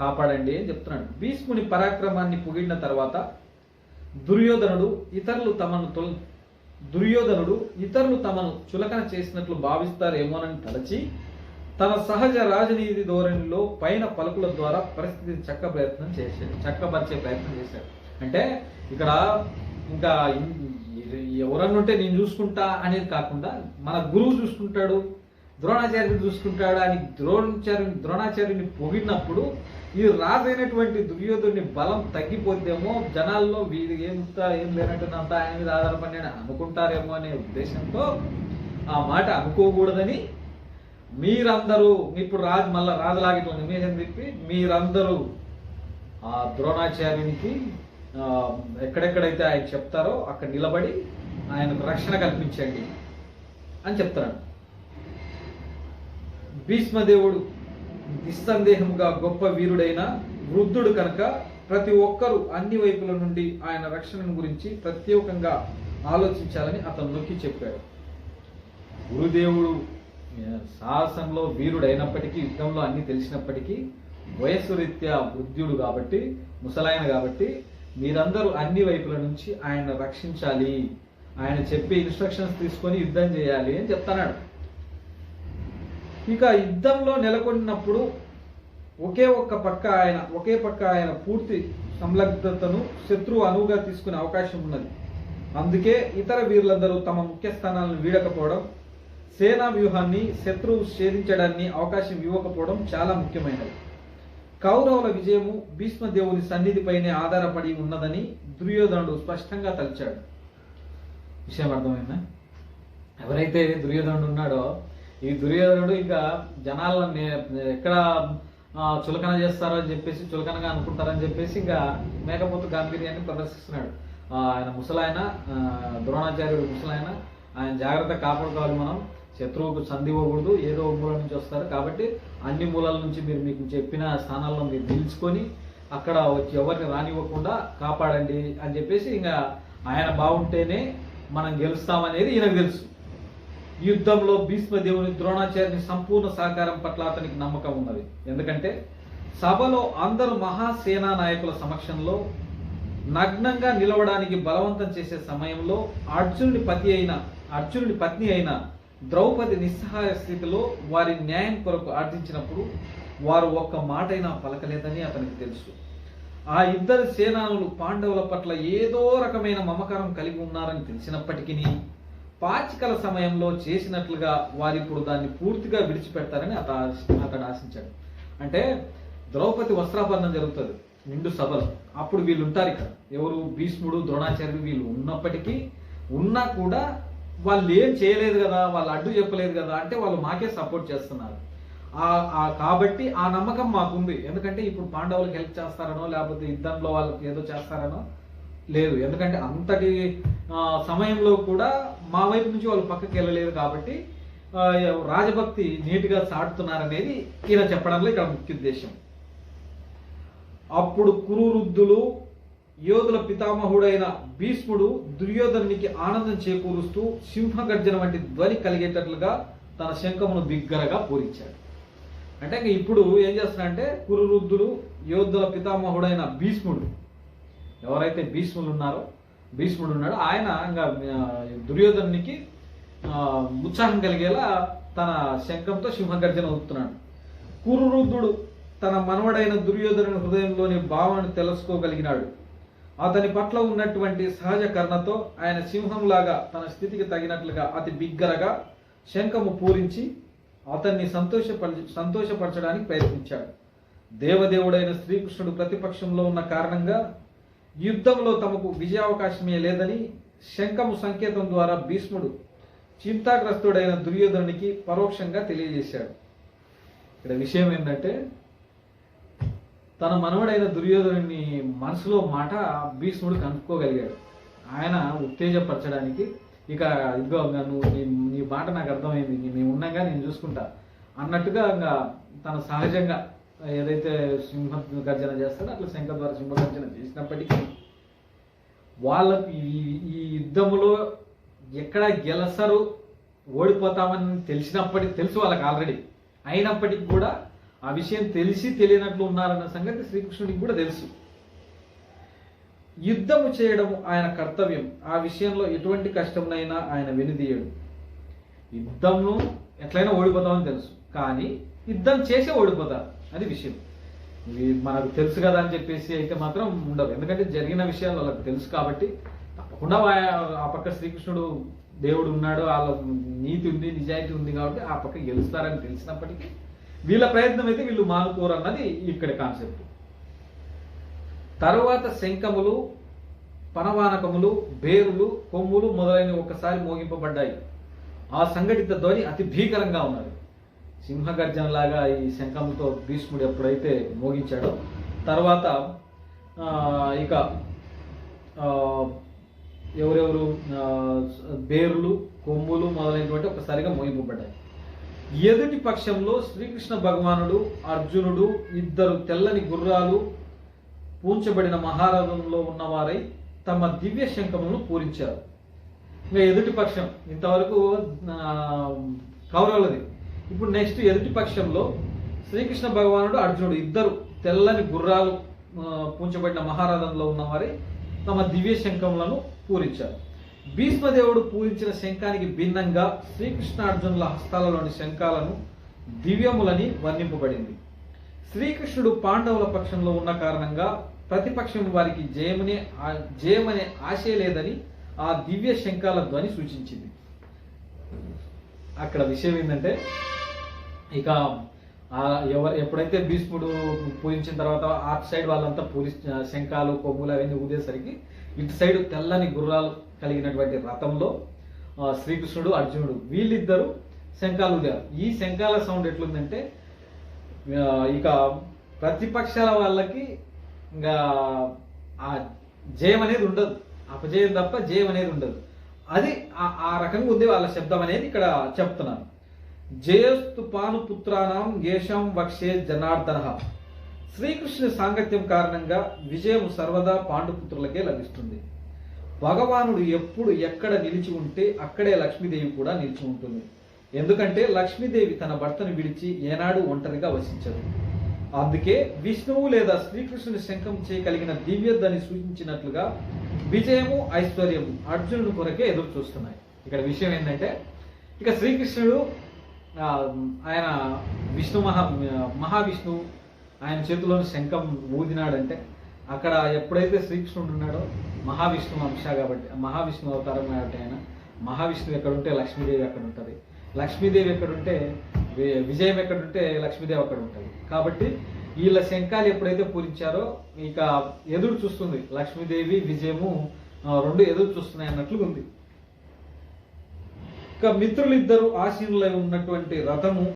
కాపాడండి అని చెప్తున్నాడు. భీష్ముని పరాక్రమాన్ని పొగిడిన తర్వాత దుర్యోధనుడు ఇతరులు తమను తొల దుర్యోధనుడు ఇతరులు తమను చులకన చేసినట్లు భావిస్తారేమోనని తలచి తన సహజ రాజనీతి ధోరణిలో పైన పలుకుల ద్వారా పరిస్థితిని చక్క ప్రయత్నం చేశాడు చక్కపరిచే ప్రయత్నం చేశాడు. అంటే ఇక్కడ ఇంకా ఎవరన్నా ఎవరన్నుంటే నేను చూసుకుంటా అనేది కాకుండా మన గురువు చూసుకుంటాడు ద్రోణాచార్యుని చూసుకుంటాడు అని ద్రోణాచార్యుని ద్రోణాచార్యుని పొగిడినప్పుడు ఈ రాజైనటువంటి దుర్యోధుని బలం తగ్గిపోద్దేమో జనాల్లో వీడు ఏంత ఏం లేనట్టున్నంత ఆయన మీద ఆధారపడి అనుకుంటారేమో అనే ఉద్దేశంతో ఆ మాట అనుకోకూడదని మీరందరూ ఇప్పుడు రాజు మళ్ళా రాజులాగిట్ల నిమేషం తిప్పి మీరందరూ ఆ ద్రోణాచార్యునికి ఎక్కడెక్కడైతే ఆయన చెప్తారో అక్కడ నిలబడి ఆయనకు రక్షణ కల్పించండి అని చెప్తాడు భీష్మదేవుడు నిస్సందేహముగా గొప్ప వీరుడైన వృద్ధుడు కనుక ప్రతి ఒక్కరూ అన్ని వైపుల నుండి ఆయన రక్షణను గురించి ప్రత్యేకంగా ఆలోచించాలని అతను నొక్కి చెప్పాడు. గురుదేవుడు సాహసంలో వీరుడైనప్పటికీ యుద్ధంలో అన్ని తెలిసినప్పటికీ వయస్సు రీత్యా వృద్ధుడు కాబట్టి ముసలాయన కాబట్టి మీరందరూ అన్ని వైపుల నుంచి ఆయన రక్షించాలి. ఆయన చెప్పే ఇన్స్ట్రక్షన్స్ తీసుకొని యుద్ధం చేయాలి అని చెప్తున్నాడు. ఇక యుద్ధంలో నెలకొన్నప్పుడు ఒకే ఒక్క పక్క ఆయన ఒకే పక్క ఆయన పూర్తి సంలగ్నతను శత్రువు అనువుగా తీసుకునే అవకాశం ఉన్నది. అందుకే ఇతర వీరులందరూ తమ ముఖ్య స్థానాలను వీడకపోవడం సేనా వ్యూహాన్ని శత్రువు ఛేదించడాన్ని అవకాశం ఇవ్వకపోవడం చాలా ముఖ్యమైనది. కౌరవుల విజయము భీష్మదేవుని సన్నిధిపైనే ఆధారపడి ఉన్నదని దుర్యోధనుడు స్పష్టంగా తలిచాడు. విషయం అర్థమైందా? ఎవరైతే దుర్యోధనుడు ఉన్నాడో ఈ దుర్యోధనుడు ఇంకా జనాలను ఎక్కడ చులకన చేస్తారో అని చెప్పేసి చులకనగా అనుకుంటారని చెప్పేసి ఇంకా మేకపోతు గాంభీర్యాన్ని ప్రదర్శిస్తున్నాడు. ఆయన ముసలాయన ద్రోణాచార్యుడు ముసలాయన ఆయన జాగ్రత్త కాపాడుకోవాలి మనం. శత్రువుకు సంధి ఇవ్వకూడదు ఏదో మూల నుంచి వస్తారు. కాబట్టి అన్ని మూలాల నుంచి మీరు మీకు చెప్పిన స్థానాల్లో మీరు నిలుచుకొని అక్కడ వచ్చి ఎవరిని రానివ్వకుండా కాపాడండి అని చెప్పేసి ఇంకా ఆయన బాగుంటేనే మనం గెలుస్తామనేది ఈయనకు తెలుసు. యుద్ధంలో భీష్మదేవుని ద్రోణాచార్యుని సంపూర్ణ సహకారం పట్ల అతనికి నమ్మకం ఉన్నది. ఎందుకంటే సభలో అందరు మహాసేనా నాయకుల సమక్షంలో నగ్నంగా నిలవడానికి బలవంతం చేసే సమయంలో అర్జునుడి పతి అయిన అర్జునుడి పత్ని అయిన ద్రౌపది నిస్సహాయ స్థితిలో వారి న్యాయం కొరకు ఆర్జించినప్పుడు వారు ఒక్క మాటైనా పలకలేదని అతనికి తెలుసు. ఆ ఇద్దరు సేనానులు పాండవుల పట్ల ఏదో రకమైన మమకారం కలిగి ఉన్నారని తెలిసినప్పటికీ పాచికల సమయంలో చేసినట్లుగా వారు ఇప్పుడు దాన్ని పూర్తిగా విడిచిపెడతారని అత అతడు ఆశించాడు. అంటే ద్రౌపది వస్త్రాపరణం జరుగుతుంది నిండు సభలు. అప్పుడు వీళ్ళు ఉంటారు ఇక్కడ. ఎవరు? భీష్ముడు ద్రోణాచార్యుడు వీళ్ళు ఉన్నప్పటికీ ఉన్నా కూడా వాళ్ళు ఏం చేయలేదు కదా వాళ్ళు అడ్డు చెప్పలేదు కదా అంటే వాళ్ళు మాకే సపోర్ట్ చేస్తున్నారు. కాబట్టి ఆ నమ్మకం మాకుంది. ఎందుకంటే ఇప్పుడు పాండవులకు హెల్ప్ చేస్తారనో లేకపోతే యుద్ధంలో వాళ్ళకి ఏదో చేస్తారనో లేదు. ఎందుకంటే అంతటి సమయంలో కూడా మా వైపు నుంచి వాళ్ళు పక్కకి వెళ్ళలేరు కాబట్టి రాజభక్తి నీటిగా సాటుతున్నారనేది ఈయన చెప్పడంలో ఇక్కడ ముఖ్య ఉద్దేశం. అప్పుడు కురువృద్ధులు యోధుల పితామహుడైన భీష్ముడు దుర్యోధనునికి ఆనందం చేకూరుస్తూ సింహగర్జన వంటి ధ్వని కలిగేటట్లుగా తన శంఖమును బిగ్గరగా పూరించాడు. అంటే ఇంక ఇప్పుడు ఏం చేస్తున్నాడంటే కురువృద్ధులు యోధుల పితామహుడైన భీష్ముడు ఎవరైతే భీష్ములు ఉన్నారో భీష్ముడు ఉన్నాడు. ఆయన ఇంకా దుర్యోధనునికి ఉత్సాహం కలిగేలా తన శంఖంతో సింహగర్జన ఊపుతున్నాడు. కురురుద్ధుడు తన మనవడైన దుర్యోధనుని హృదయంలోని భావనను తెలుసుకోగలిగినాడు. అతని పట్ల ఉన్నటువంటి సహజ కర్ణతో ఆయన సింహంలాగా తన స్థితికి తగినట్లుగా అతి బిగ్గరగా శంఖము పూరించి అతన్ని సంతోషపరి సంతోషపరచడానికి ప్రయత్నించాడు. దేవదేవుడైన శ్రీకృష్ణుడు ప్రతిపక్షంలో ఉన్న కారణంగా యుద్ధంలో తమకు విజయావకాశమే లేదని శంఖము సంకేతం ద్వారా భీష్ముడు చింతాగ్రస్తుడైన దుర్యోధనునికి పరోక్షంగా తెలియజేశాడు. ఇక్కడ విషయం ఏంటంటే తన మనవడైన దుర్యోధనుని మనసులో మాట భీష్ముడు కనుక్కోగలిగాడు. ఆయన ఉత్తేజపరచడానికి ఇక ఇదిగో నువ్వు నీ నీ మాట నాకు అర్థమైంది నేను మేము ఉన్నాగా నేను చూసుకుంటా అన్నట్టుగా ఇంకా తన సహజంగా ఏదైతే సింహ గర్జన చేస్తాడో అట్లా శంఖ ద్వారా సింహ గర్జన చేసినప్పటికీ వాళ్ళకు ఈ ఈ యుద్ధములో ఎక్కడ గెలసరు ఓడిపోతామని తెలిసినప్పటికీ తెలుసు వాళ్ళకి ఆల్రెడీ అయినప్పటికీ కూడా ఆ విషయం తెలిసి తెలియనట్లు ఉన్నారన్న సంగతి శ్రీకృష్ణుడికి కూడా తెలుసు. యుద్ధము చేయడం ఆయన కర్తవ్యం. ఆ విషయంలో ఎటువంటి కష్టంనైనా ఆయన వెనుదీయడు. యుద్ధంను ఎట్లయినా ఓడిపోతామని తెలుసు. కానీ యుద్ధం చేసే ఓడిపోతారు. అది విషయం. ఇవి మనకు తెలుసు కదా అని చెప్పేసి అయితే మాత్రం ఉండదు. ఎందుకంటే జరిగిన విషయాలు వాళ్ళకి తెలుసు కాబట్టి తప్పకుండా ఆ పక్క శ్రీకృష్ణుడు దేవుడు ఉన్నాడు వాళ్ళ నీతి ఉంది నిజాయితీ ఉంది కాబట్టి ఆ పక్క గెలుస్తారని తెలిసినప్పటికీ వీళ్ళ ప్రయత్నం అయితే వీళ్ళు మానుకోరు అన్నది ఇక్కడ కాన్సెప్ట్. తరువాత శంఖములు పనవానకములు బేరులు కొమ్ములు మొదలైనవి ఒకసారి మోగింపబడ్డాయి. ఆ సంఘటిత ధ్వని అతి భీకరంగా ఉన్నది. సింహగర్జనలాగా ఈ శంఖంతో భీష్ముడు ఎప్పుడైతే మోగించాడో తర్వాత ఇక ఎవరెవరు బేర్లు కొమ్ములు మొదలైనటువంటి ఒకసారిగా మోగింపబడ్డాయి ఎదుటి పక్షంలో శ్రీకృష్ణ భగవానుడు అర్జునుడు ఇద్దరు తెల్లని గుర్రాలు పూంచబడిన మహారథంలో ఉన్నవారై తమ దివ్య శంఖములను పూరించారు. ఇంకా ఎదుటి పక్షం ఇంతవరకు కౌరవులది. ఇప్పుడు నెక్స్ట్ ఎదుటి పక్షంలో శ్రీకృష్ణ భగవానుడు అర్జునుడు ఇద్దరు తెల్లని గుర్రాలు ఆ, పూంచబడిన మహారథంలో ఉన్నవారై తమ దివ్య శంఖములను పూరించారు. భీష్మదేవుడు పూరించిన శంఖానికి భిన్నంగా శ్రీకృష్ణార్జునుల హస్తాలలోని శంఖాలను దివ్యములని వర్ణింపబడింది. శ్రీకృష్ణుడు పాండవుల పక్షంలో ఉన్న కారణంగా ప్రతిపక్షం వారికి జయమనే జయమనే ఆశే లేదని ఆ దివ్య శంఖాల ధ్వని సూచించింది. అక్కడ విషయం ఏంటంటే ఇక ఎవరు ఎప్పుడైతే భీష్ముడు పూజించిన తర్వాత అటు సైడ్ వాళ్ళంతా పూరి శంఖాలు కొమ్ములు అవన్నీ ఊదేసరికి ఇటు సైడ్ తెల్లని గుర్రాలు కలిగినటువంటి రథంలో శ్రీకృష్ణుడు అర్జునుడు వీళ్ళిద్దరూ శంఖాలు ఊదారు. ఈ శంఖాల సౌండ్ ఎట్లుందంటే ఇక ప్రతిపక్షాల వాళ్ళకి ఇంకా ఆ జయం అనేది ఉండదు. అపజయం తప్ప జయం అనేది ఉండదు. అది ఆ- ఆ రకంగా ఉంది వాళ్ళ శబ్దం అనేది ఇక్కడ చెప్తున్నాను జయస్తు పాను పుత్రానాం గేషం వక్షే జనార్దన. శ్రీకృష్ణుని సాంగత్యం కారణంగా విజయం సర్వదా పాండుపుత్రులకే లభిస్తుంది. భగవానుడు ఎప్పుడు ఎక్కడ నిలిచి ఉంటే అక్కడే లక్ష్మీదేవి కూడా నిలిచి ఉంటుంది. ఎందుకంటే లక్ష్మీదేవి తన భర్తను విడిచి ఏనాడు ఒంటరిగా వసించదు. అందుకే విష్ణువు లేదా శ్రీకృష్ణుని శంఖం చేయగలిగిన దివ్యద్దని సూచించినట్లుగా విజయము ఐశ్వర్యము అర్జునుడు కొరకే ఎదురు చూస్తున్నాయి ఇక్కడ విషయం ఏంటంటే ఇక శ్రీకృష్ణుడు ఆయన విష్ణు మహా మహావిష్ణువు ఆయన చేతిలోని శంఖం ఊదినాడంటే అక్కడ ఎప్పుడైతే శ్రీకృష్ణుడు ఉన్నాడో మహావిష్ణు అంశ కాబట్టి మహావిష్ణు అవతారం కాబట్టి ఆయన మహావిష్ణువు ఎక్కడుంటే లక్ష్మీదేవి అక్కడ ఉంటుంది లక్ష్మీదేవి ఎక్కడుంటే విజయం ఎక్కడుంటే లక్ష్మీదేవి అక్కడ ఉంటుంది కాబట్టి వీళ్ళ శంఖాలు ఎప్పుడైతే పూరించారో ఇక ఎదురు చూస్తుంది లక్ష్మీదేవి విజయము రెండు ఎదురు చూస్తున్నాయి అన్నట్లు ఉంది ఇక మిత్రులిద్దరూ ఆశీనులై ఉన్నటువంటి రథము